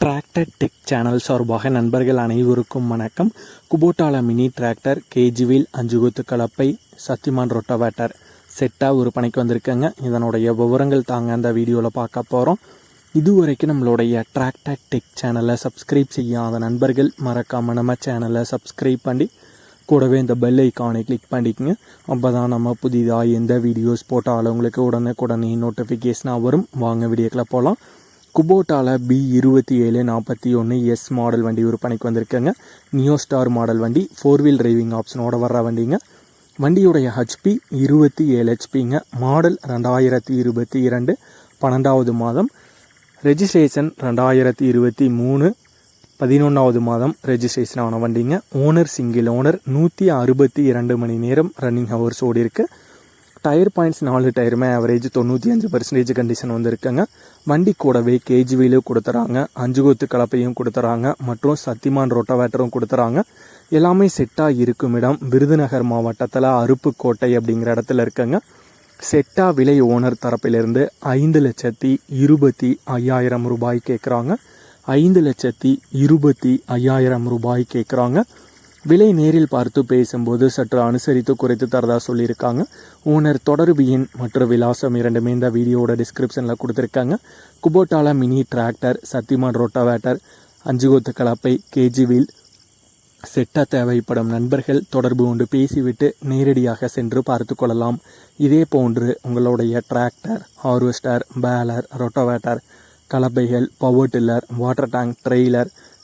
Tractor tech channel சார்பாக நண்பர்கள் அனைவருக்கும் வணக்கம். குபோட்டால மினி டிராக்டர் கேஜிவில் அஞ்சு கொத்து கலப்பை சத்திமான் ரொட்டவேட்டர் செட்டாக விற்பனைக்கு வந்திருக்கேங்க. இதனுடைய விவரங்கள் தாங்க அந்த வீடியோவில் பார்க்க போகிறோம் இதுவரைக்கும் நம்மளுடைய டிராக்டர் டெக் சேனலை சப்ஸ்கிரைப் செய்யாத நண்பர்கள் மறக்காமல் நம்ம சேனலை சப்ஸ்கிரைப் பண்ணி கூடவே இந்த பெல் ஐக்கானை கிளிக் பண்ணிக்கோங்க. அப்போ தான் நம்ம புதிதாக எந்த வீடியோஸ் போட்டாலும் உங்களுக்கு உடனுக்குடனே நோட்டிஃபிகேஷனாக வரும். வாங்க வீடியோக்கில் போகலாம் குபோட்டால பி இருபத்தி ஏழு நாற்பத்தி ஒன்று எஸ் மாடல் வண்டி விற்பனைக்கு வந்திருக்கேங்க. நியோ ஸ்டார் மாடல் வண்டி ஃபோர் வீல் டிரைவிங் ஆப்ஷனோட வர்ற வண்டிங்க. வண்டியுடைய ஹெச்பி இருபத்தி ஏழு ஹெச்பிங்க மாடல் ரெண்டாயிரத்தி இருபத்தி இரண்டு பன்னெண்டாவது மாதம். ரெஜிஸ்ட்ரேஷன் ரெண்டாயிரத்தி இருபத்தி மூணு பதினொன்றாவது மாதம் ரெஜிஸ்ட்ரேஷன் ஆன வண்டிங்க. ஓனர் சிங்கிள் ஓனர் நூற்றி அறுபத்தி இரண்டு மணி நேரம் ரன்னிங் ஹவர்ஸ் ஓடி இருக்குது டயர் பாயிண்ட்ஸ் நாலு டயருமே ஆவரேஜ் தொண்ணூற்றி அஞ்சு பர்சன்டேஜ் கண்டிஷன் வந்திருக்குங்க வண்டி கூடவே கேஜிவிலும் கொடுத்துறாங்க. அஞ்சு கொத்து கலப்பையும் கொடுத்துறாங்க. மற்றும் சத்திமான் ரொட்டவேட்டரும் கொடுத்துறாங்க. எல்லாமே செட்டாக இருக்கும் இடம். விருதுநகர் மாவட்டத்தில் அருப்புக்கோட்டை அப்படிங்கிற இடத்துல இருக்குங்க. செட்டா விலை ஓனர் தரப்பிலிருந்து ஐந்து லட்சத்தி இருபத்தி ஐயாயிரம் ரூபாய் கேட்குறாங்க ஐந்து லட்சத்தி இருபத்தி ஐயாயிரம் ரூபாய் கேட்குறாங்க விலை நேரில் பார்த்து பேசும்போது சற்று அனுசரித்து குறைத்து தரதா சொல்லியிருக்காங்க. ஓனர் தொடர்பு எண் மற்றும் விலாசம் இரண்டுமே இந்த வீடியோட டிஸ்கிரிப்ஷனில் கொடுத்துருக்காங்க. குபோட்டாலா மினி டிராக்டர் சத்தியமான் ரோட்டாவேட்டர் அஞ்சு கொத்து கலப்பை கேஜி வீல் செட்ட தேவைப்படும் நண்பர்கள் தொடர்பு கொண்டு பேசிவிட்டு நேரடியாக சென்று பார்த்து கொள்ளலாம். இதே போன்று உங்களுடைய tractor harvester baler rotavator கலப்பைகள் power tiller water tank trailer